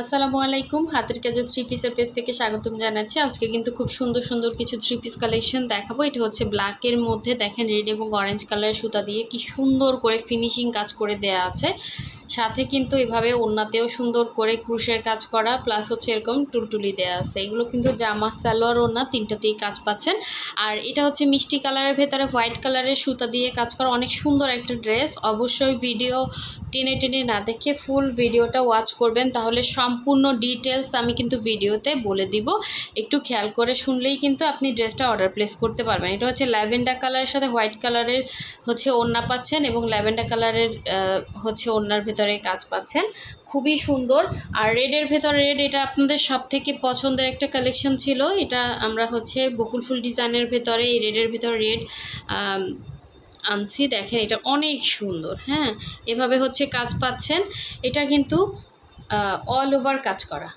আসসালামু আলাইকুম। হাতের কাজে থ্রি পিসের পেজ থেকে স্বাগতম জানাচ্ছি। আজকে কিন্তু খুব সুন্দর সুন্দর কিছু থ্রি পিস কালেকশন দেখাবো। এটা হচ্ছে ব্ল্যাকের মধ্যে দেখেন রেড এবং অরেঞ্জ কালারের সুতা দিয়ে কি সুন্দর করে ফিনিশিং কাজ করে দেয়া আছে। সাথে কিন্তু এভাবে ওড়নাতেও সুন্দর করে ক্রুশের কাজ করা প্লাস হচ্ছে এরকম টুলটুলি দেওয়া আছে। এগুলো কিন্তু জামা, সালোয়ার, ওড়না তিনটাতেই কাজ পাচ্ছেন। আর এটা হচ্ছে মিষ্টি কালারের ভেতরে হোয়াইট কালারের সুতা দিয়ে কাজ করা। অনেক সুন্দর একটা ড্রেস। অবশ্যই ভিডিও টেনে টেনে না দেখে ফুল ভিডিওটা ওয়াচ করবেন। তাহলে সম্পূর্ণ ডিটেলস আমি কিন্তু ভিডিওতে বলে দিব। একটু খেয়াল করে শুনলেই কিন্তু আপনি ড্রেসটা অর্ডার প্লেস করতে পারবেন। এটা হচ্ছে ল্যাভেন্ডার কালারের সাথে হোয়াইট কালারের হচ্ছে ওড়না পাচ্ছেন এবং ল্যাভেন্ডার কালারের হচ্ছে ওড়নার ভেতরে কাজ পাচ্ছেন। খুবই সুন্দর। আর রেডের ভেতর রেড এটা আপনাদের সব থেকে পছন্দের একটা কালেকশন ছিল। এটা আমরা হচ্ছে বকুল ফুল ডিজাইনের ভেতরে, এই রেডের ভেতর রেড আনছি। দেখেন, এটা অনেক সুন্দর হ্যাঁ? এভাবে হচ্ছে কাজ পাচ্ছেন। এটা কিন্তু অল ওভার কাজ করা।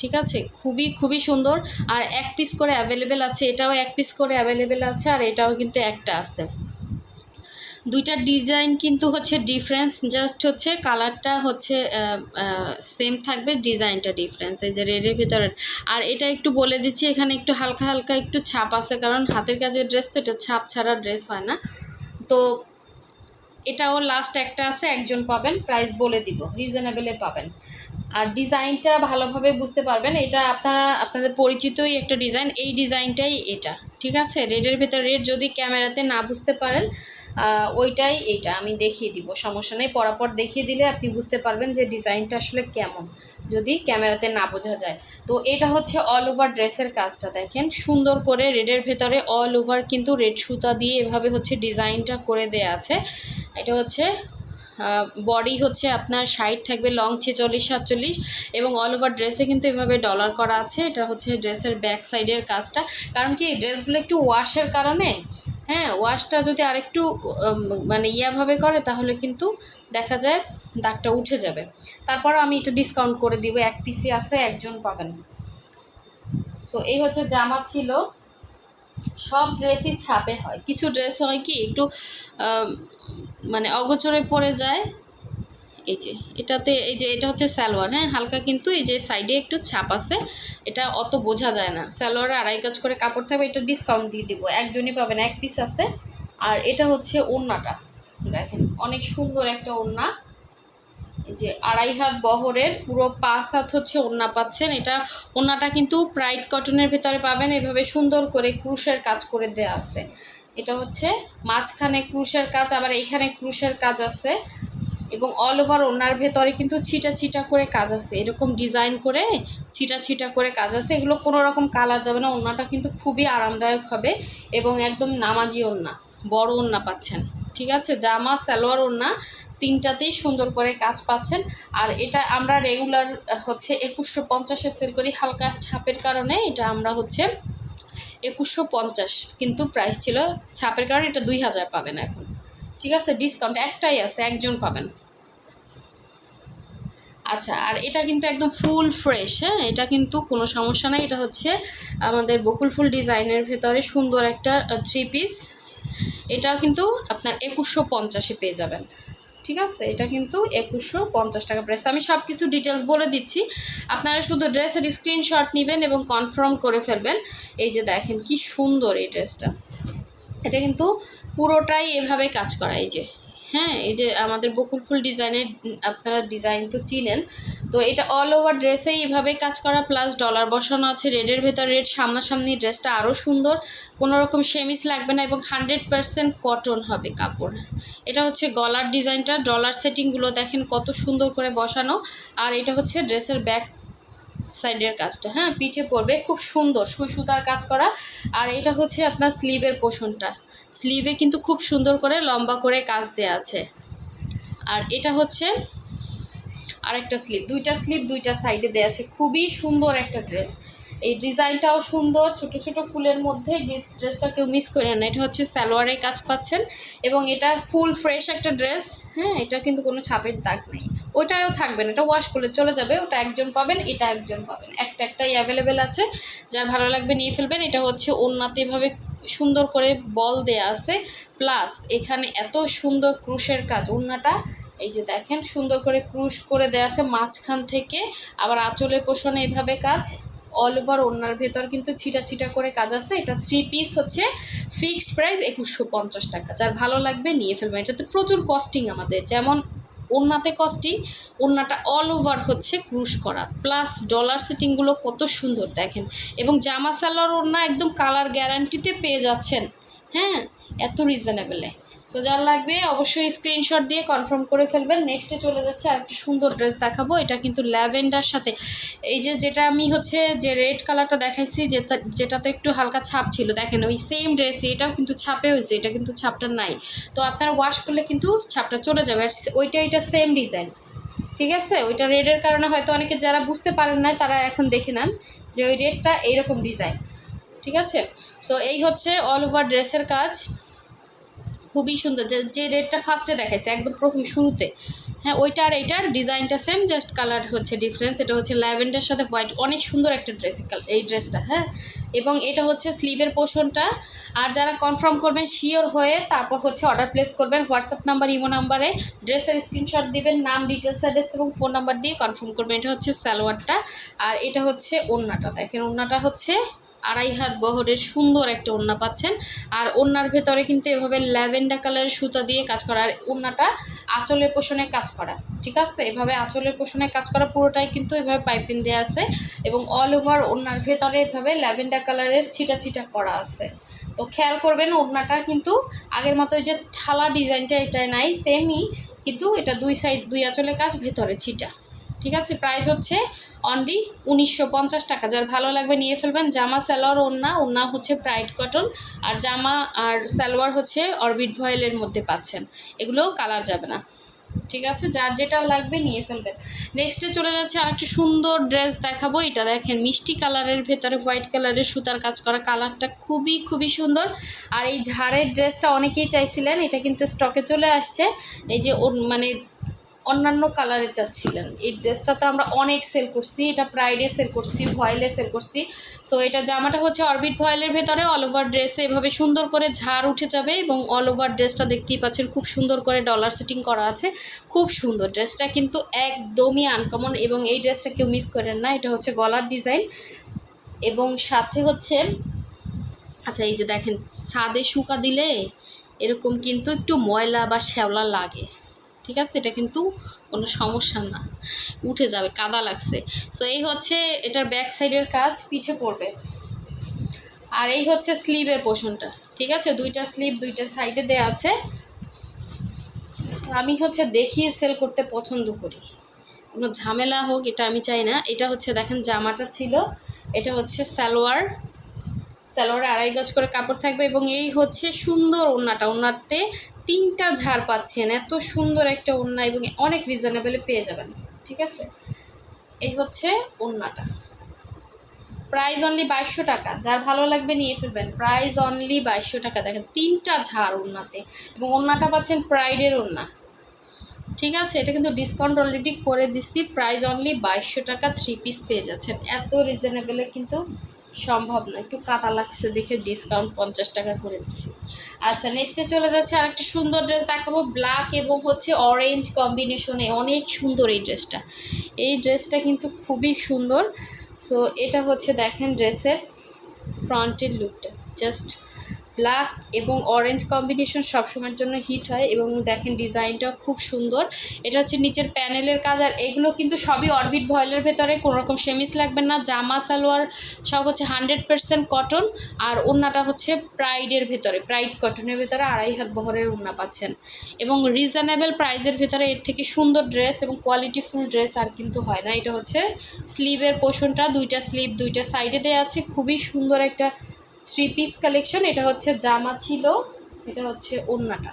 ঠিক আছে? খুবই খুবই সুন্দর। আর এক পিস করে অ্যাভেলেবেল আছে। এটাও এক পিস করে অ্যাভেলেবেল আছে। আর এটাও কিন্তু একটা আছে। দুইটার ডিজাইন কিন্তু হচ্ছে ডিফারেন্স জাস্ট হচ্ছে কালারটা হচ্ছে সেম থাকবে, ডিজাইনটা ডিফারেন্স এই যে রেডের ভিতরে। আর এটা একটু বলে দিচ্ছি, এখানে একটু হালকা হালকা একটু ছাপ আছে, কারণ হাতের কাজের ড্রেস তো এটা ছাপ ছাড়া ড্রেস হয় না। তো এটাও লাস্ট একটা আছে, একজন পাবেন প্রাইস বলে দিব রিজনেবলে পাবেন। আর ডিজাইনটা ভালোভাবে বুঝতে পারবেন, এটা আপনারা, আপনাদের পরিচিতই একটা ডিজাইন এই ডিজাইনটাই এটা, ঠিক আছে? রেডের ভেতর রেড যদি ক্যামেরাতে না বুঝতে পারেন ওইটাই এটা, আমি দেখিয়ে দিব, সমস্যা নেই। পরাপর দেখিয়ে দিলে আপনি বুঝতে পারবেন যে ডিজাইনটা আসলে কেমন, যদি ক্যামেরাতে না বোঝা যায়। তো এটা হচ্ছে অল ওভার ড্রেসের কাজটা, দেখেন, সুন্দর করে রেডের ভেতরে অল ওভার কিন্তু রেড সুতা দিয়ে এভাবে হচ্ছে ডিজাইনটা করে দেয়া আছে। এটা হচ্ছে বডি হচ্ছে আপনার সাইড থাকবে লং ছেচল্লিশ, সাতচল্লিশ এবং অল ওভার ড্রেসে কিন্তু এভাবে ডলার করা আছে। এটা হচ্ছে ড্রেসের ব্যাক সাইডের কাজটা। কারণ কি ড্রেসগুলো একটু ওয়াশের কারণে হ্যাঁ ওয়াশটা যদি আরেকটু মানে ইয়াভাবে করে, তাহলে কিন্তু দেখা যায় দাগটা উঠে যাবে। তারপর আমি একটু ডিসকাউন্ট করে দিব, এক পিসি আছে, একজন পাবেন। সো এই হচ্ছে জামা ছিল। সব ড্রেসই ছাপে হয়। কিছু ড্রেস হয় কি, একটু মানে অগোচরে পড়ে যায় এই যে, এটাতে এই যে, এটা হচ্ছে সালোয়ার হ্যাঁ? হালকা কিন্তু এই যে সাইডে একটু ছাপ আছে। এটা অত বোঝা যায় না। সালোয়ারে আড়াই কাজ করে কাপড় থাকবে, এটা ডিসকাউন্ট দিয়ে দিব। একজনই পাবেন, এক পিস আছে। আর এটা হচ্ছে ওড়নাটা। দেখেন, অনেক সুন্দর একটা ওড়না। এই যে আড়াই হাত বহরের, পুরো পাঁচ হাত হচ্ছে ওড়না পাচ্ছেন। এটা ওড়নাটা কিন্তু প্রাইড কটনের ভেতরে পাবেন। এভাবে সুন্দর করে ক্রুশের কাজ করে দেওয়া আছে। এটা হচ্ছে মাঝখানে ক্রুশের কাজ, আবার এইখানে ক্রুশের কাজ আছে। এবং অল ওভার ওনার ভেতরে কিন্তু ছিটা ছিটা করে কাজ আছে। এরকম ডিজাইন করে ছিটা ছিটা করে কাজ আছে। এগুলো কোনো রকম কালার যাবে না। ওনাটা কিন্তু খুবই আরামদায়ক হবে এবং একদম নামাজি ওড়না, বড় ওড়না পাচ্ছেন। ঠিক আছে? জামা, সালোয়ার ওড়না তিনটাতেই সুন্দর করে কাজ পাচ্ছেন। আর এটা আমরা রেগুলার হচ্ছে একুশশো পঞ্চাশে সেল করি। হালকা ছাপের কারণে এটা আমরা হচ্ছে একুশশো পঞ্চাশ কিন্তু প্রাইস ছিল। ছাপের কারণে এটা দুই হাজার পাবেন এখন। ঠিক আছে? ডিসকাউন্ট একটাই আছে, একজন পাবেন। আচ্ছা আর এটা কিন্তু একদম ফুল ফ্রেশ হ্যাঁ? এটা কিন্তু কোনো সমস্যা নাই। এটা হচ্ছে আমাদের বকুল ফুল ডিজাইনের ভেতরে সুন্দর একটা থ্রি পিস এটাও কিন্তু আপনার একুশশো পঞ্চাশে পেয়ে যাবেন। ঠিক আছে? এটা কিন্তু একুশশো পঞ্চাশ টাকা প্রাইস আমি সব কিছু ডিটেলস বলে দিচ্ছি। আপনারা শুধু ড্রেসের স্ক্রিনশট নেবেন এবং কনফার্ম করে ফেলবেন। এই যে দেখেন কি সুন্দর এই ড্রেসটা এটা কিন্তু পুরোটাই এভাবে কাজ করা, এই যে। হ্যাঁ এই যে আমাদের বকুল ফুল ডিজাইনের, আপনারা ডিজাইন তো চিনেন, তো এটা অল ওভার ড্রেসেই এভাবে কাজ করা প্লাস ডলার বসানো আছে রেডের ভেতর রেড সামনাসামনি ড্রেসটা আরও সুন্দর কোনো রকম সেমিস লাগবে না এবং হান্ড্রেড পারসেন্ট কটন হবে কাপড়। এটা হচ্ছে গলার ডিজাইনটা ডলার সেটিংগুলো দেখেন কত সুন্দর করে বসানো, আর এটা হচ্ছে ড্রেসের ব্যাক সাইডের কাজটা হ্যাঁ? পিঠে পড়বে, খুব সুন্দর সুই সুতার কাজ করা। আর এটা হচ্ছে আপনার স্লিভের পোষণটা। স্লিভে কিন্তু খুব সুন্দর করে লম্বা করে কাজ দেওয়া আছে। আর এটা হচ্ছে আরেকটা স্লিভ দুইটা স্লিভ দুইটা সাইডে দেওয়া আছে। খুবই সুন্দর একটা ড্রেস এই ডিজাইনটাও সুন্দর, ছোট ছোট ফুলের মধ্যে ড্রেসটা কেউ মিস করে না। এটা হচ্ছে সালোয়ারে কাজ পাচ্ছেন। এবং এটা ফুল ফ্রেশ একটা ড্রেস হ্যাঁ? এটা কিন্তু কোনো ছাপের দাগ নেই। ওটাও থাকবে না, এটা ওয়াশ করলে চলে যাবে, ওটা একজন পাবেন, এটা একজন পাবেন। একটা একটাই অ্যাভেলেবেল আছে, যার ভালো লাগবে নিয়ে ফেলবেন, এটা হচ্ছে ওনাতে এভাবে সুন্দর করে বল দেয়া আছে। প্লাস এখানে এত সুন্দর ক্রুশের কাজ, ওড়নাটা, এই যে দেখেন, সুন্দর করে ক্রুশ করে দেওয়া আছে মাঝখান থেকে, আবার আঁচলের পোষণে এভাবে কাজ অল ওভার ওনার ভেতর কিন্তু ছিটা ছিটা করে কাজ আছে। এটা থ্রি পিস হচ্ছে ফিক্সড প্রাইস একুশশো পঞ্চাশ টাকা, যার ভালো লাগবে নিয়ে ফেলবেন। এটাতে প্রচুর কস্টিং আমাদের, যেমন ওড়নাতে কস্টিং ওড়নাটা অল ওভার হচ্ছে ক্রুশ করা। প্লাস ডলার সিটিংগুলো কত সুন্দর, দেখেন। এবং জামা সালোয়ার ওড়না একদম কালার গ্যারান্টিতে পেয়ে যাচ্ছেন। হ্যাঁ এত রিজনেবলে সো যার লাগবে, অবশ্যই স্ক্রিনশট দিয়ে কনফার্ম করে ফেলবেন। নেক্সটে চলে যাচ্ছে আর একটা সুন্দর ড্রেস দেখাবো। এটা কিন্তু ল্যাভেন্ডার সাথে। এই যে যেটা আমি হচ্ছে যে রেড কালারটা দেখাইছি, যেটা, যেটাতে একটু হালকা ছাপ ছিল। দেখেন, ওই সেম ড্রেসে এটাও কিন্তু ছাপে হয়েছে, এটা কিন্তু ছাপটা নাই। তো আপনারা ওয়াশ করলে কিন্তু ছাপটা চলে যাবে। আর ওইটা, এটা সেম ডিজাইন ঠিক আছে? ওইটা রেডের কারণে হয়তো অনেকে যারা বুঝতে পারেন না তারা এখন দেখে নেন যে ওই রেডটা এইরকম ডিজাইন ঠিক আছে? সো এই হচ্ছে অল ওভার ড্রেসের কাজ। খুবই সুন্দর। যে যে রেডটা ফার্স্টে দেখাইছে, একদম প্রথম শুরুতে। হ্যাঁ ওইটা আর এইটার ডিজাইনটা সেম জাস্ট কালার হচ্ছে ডিফারেন্স এটা হচ্ছে ল্যাভেন্ডার সাথে হোয়াইট অনেক সুন্দর একটা ড্রেস এই ড্রেসটা হ্যাঁ? এবং এটা হচ্ছে স্লিভের পোর্শনটা আর যারা কনফার্ম করবেন শিওর হয়ে তারপর হচ্ছে অর্ডার প্লেস করবেন। হোয়াটসঅ্যাপ নাম্বার ইমো নাম্বারে ড্রেসের স্ক্রিনশট দিবেন, নাম ডিটেলস অ্যাড্রেস এবং ফোন নাম্বার দিয়ে কনফার্ম করবেন। এটা হচ্ছে সালোয়ারটা। আর এটা হচ্ছে ওড়নাটা। দেখেন, ওড়নাটা হচ্ছে আড়াই হাত বহরের সুন্দর একটা ওড়না পাচ্ছেন। আর ওড়নার ভেতরে কিন্তু এভাবে ল্যাভেন্ডার কালারের সুতা দিয়ে কাজ করা। আর ওড়নাটা আঁচলের পোষণে কাজ করা, ঠিক আছে? এভাবে আঁচলের পোষণে কাজ করা পুরোটাই কিন্তু এভাবে পাইপিং দেওয়া আছে এবং অল ওভার ওড়নার ভেতরে এভাবে ল্যাভেন্ডার কালারের ছিটা ছিটা করা আছে। তো খেয়াল করবেন, ওড়নাটা কিন্তু আগের মতো যে থালা ডিজাইনটা এটাই নাই সেমই কিন্তু এটা দুই সাইড দুই আঁচলে কাজ, ভেতরে ছিটা। ঠিক আছে? প্রাইস হচ্ছে অনলি উনিশশো পঞ্চাশ টাকা। যার ভালো লাগবে নিয়ে ফেলবেন। জামা, সালোয়ার, ওড়না ওড়না হচ্ছে প্রাইড কটন আর জামা আর সালোয়ার হচ্ছে অরবিট ভয়েলের মধ্যে পাচ্ছেন। এগুলোও কালার যাবে না। ঠিক আছে? যার যেটা লাগবে নিয়ে ফেলবেন। নেক্সটে চলে যাচ্ছে আরেকটা সুন্দর ড্রেস দেখাবো। এটা দেখেন, মিষ্টি কালারের ভেতরে হোয়াইট কালারের সুতার কাজ করা। কালারটা খুবই খুবই সুন্দর। আর এই ঝাড়ের ড্রেসটা অনেকেই চাইছিলেন। এটা কিন্তু স্টকে চলে আসছে। এই যে মানে অন্যান্য কালারে চাচ্ছিলেন। এই ড্রেসটা তো আমরা অনেক সেল করছি, এটা প্রাইডে সেল করছি ভয়েলে সেল করছি। সো এটা জামাটা হচ্ছে অরবিট ভয়েলের ভেতরে অল ওভার ড্রেসে এভাবে সুন্দর করে ঝাড় উঠে যাবে এবং অল ওভার ড্রেসটা দেখতেই পাচ্ছেন খুব সুন্দর করে ডলার সেটিং করা আছে। খুব সুন্দর ড্রেসটা কিন্তু একদমই আনকমন এবং এই ড্রেসটা কেউ মিস করেন না, এটা হচ্ছে গলার ডিজাইন এবং সাথে হচ্ছে আচ্ছা এই যে দেখেন, ছাদে শুকা দিলে এরকম কিন্তু একটু ময়লা বা শ্যাওলা লাগে। ঠিক আছে? এটা কিন্তু কোনো সমস্যা না। উঠে যাবে, কাদা লাগছে। সো এই হচ্ছে এটার ব্যাক সাইডের কাজ, পিঠে পড়বে। আর এই হচ্ছে স্লিভের পোষণটা, ঠিক আছে? দুইটা স্লিভ দুইটা সাইডে দেওয়া আছে। আমি হচ্ছে দেখিয়ে সেল করতে পছন্দ করি। কোনো ঝামেলা হোক, এটা আমি চাই না। এটা হচ্ছে দেখেন, জামাটা ছিল, এটা হচ্ছে সালোয়ার। সালোয়ারে আড়াই গজ করে কাপড় থাকবে এবং এই হচ্ছে সুন্দর ওড়নাটা। ওড়নাতে তিনটা ঝাড় পাচ্ছেন, এত সুন্দর একটা ওড়না এবং অনেক রিজনেবলে পেয়ে যাবেন, ঠিক আছে? এই হচ্ছে ওড়নাটা। প্রাইস অনলি বাইশশো টাকা, যার ভালো লাগবে নিয়ে ফেলবেন। প্রাইস অনলি বাইশশো টাকা, দেখেন তিনটা ঝাড় ওড়নাতে এবং ওড়নাটা পাচ্ছেন প্রাইডের ওড়না, ঠিক আছে? এটা কিন্তু ডিসকাউন্ট অলরেডি করে দিচ্ছি। প্রাইস অনলি বাইশশো টাকা থ্রি পিস পেয়ে যাচ্ছেন। এত রিজনেবলে কিন্তু সম্ভব না। একটু কাটা লাগছে দেখে ডিসকাউন্ট পঞ্চাশ টাকা করে দিচ্ছি। আচ্ছা নেক্সটে চলে যাচ্ছে আর একটা সুন্দর ড্রেস দেখাবো। ব্ল্যাক এবং হচ্ছে অরেঞ্জ কম্বিনেশনে অনেক সুন্দর এই ড্রেসটা এই ড্রেসটা কিন্তু খুবই সুন্দর। সো এটা হচ্ছে দেখেন ড্রেসের ফ্রন্টের লুকটা জাস্ট ব্ল্যাক এবং অরেঞ্জ কম্বিনেশন সবসময়ের জন্য হিট হয় এবং দেখেন ডিজাইনটা খুব সুন্দর। এটা হচ্ছে নিচের প্যানেলের কাজ আর এগুলো কিন্তু সবই অরবিট ভয়েলের ভেতরে কোনো রকম সেমিস লাগবে না, জামা, সালোয়ার, সব হচ্ছে হান্ড্রেড পারসেন্ট কটন আর ওড়নাটা হচ্ছে প্রাইডের ভেতরে প্রাইড কটনের ভেতরে আড়াই হাত বহরের ওড়না পাচ্ছেন। এবং রিজনেবল প্রাইজের ভেতরে এর থেকে সুন্দর ড্রেস এবং কোয়ালিটিফুল ড্রেস আর কিন্তু হয় না। এটা হচ্ছে স্লিভের পোষণটা, দুইটা স্লিভ দুইটা সাইডে দেওয়া আছে। খুবই সুন্দর একটা থ্রি পিস কালেকশন এটা হচ্ছে জামা ছিল, এটা হচ্ছে ওড়নাটা।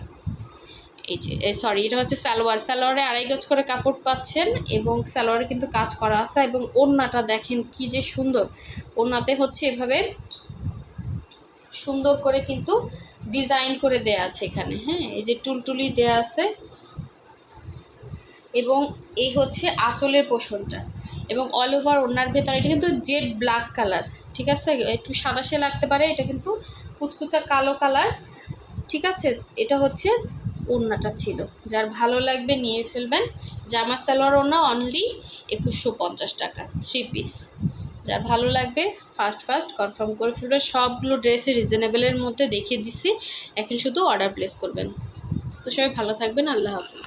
এই যে সরি এটা হচ্ছে সালোয়ার। সালোয়ারে আড়াই গজ করে কাপড় পাচ্ছেন এবং সালোয়ারে কিন্তু কাজ করা আছে এবং ওড়নাটা দেখেন কি যে সুন্দর। ওড়নাতে হচ্ছে এভাবে সুন্দর করে কিন্তু ডিজাইন করে দেয়া আছে এখানে হ্যাঁ? এই যে টুলটুলি দেয়া আছে। এবং এই হচ্ছে আঁচলের পোষণটা। এবং অল ওভার ওড়নার ভেতরে, এটা কিন্তু জেড ব্ল্যাক কালার ঠিক আছে? একটু সাদাশে লাগতে পারে, এটা কিন্তু কুচকুচা কালো কালার। ঠিক আছে? এটা হচ্ছে ওড়নাটা ছিল। যার ভালো লাগবে নিয়ে ফেলবেন। জামা সালোয়ার ওড়না অনলি একুশশো পঞ্চাশ টাকা থ্রি পিস যার ভালো লাগবে ফার্স্ট ফার্স্ট কনফার্ম করে ফেলবেন। সবগুলো ড্রেসই রিজনেবলের মধ্যে দেখিয়ে দিচ্ছি এখন শুধু অর্ডার প্লেস করবেন। তো সবাই ভালো থাকবেন, আল্লাহ হাফিজ।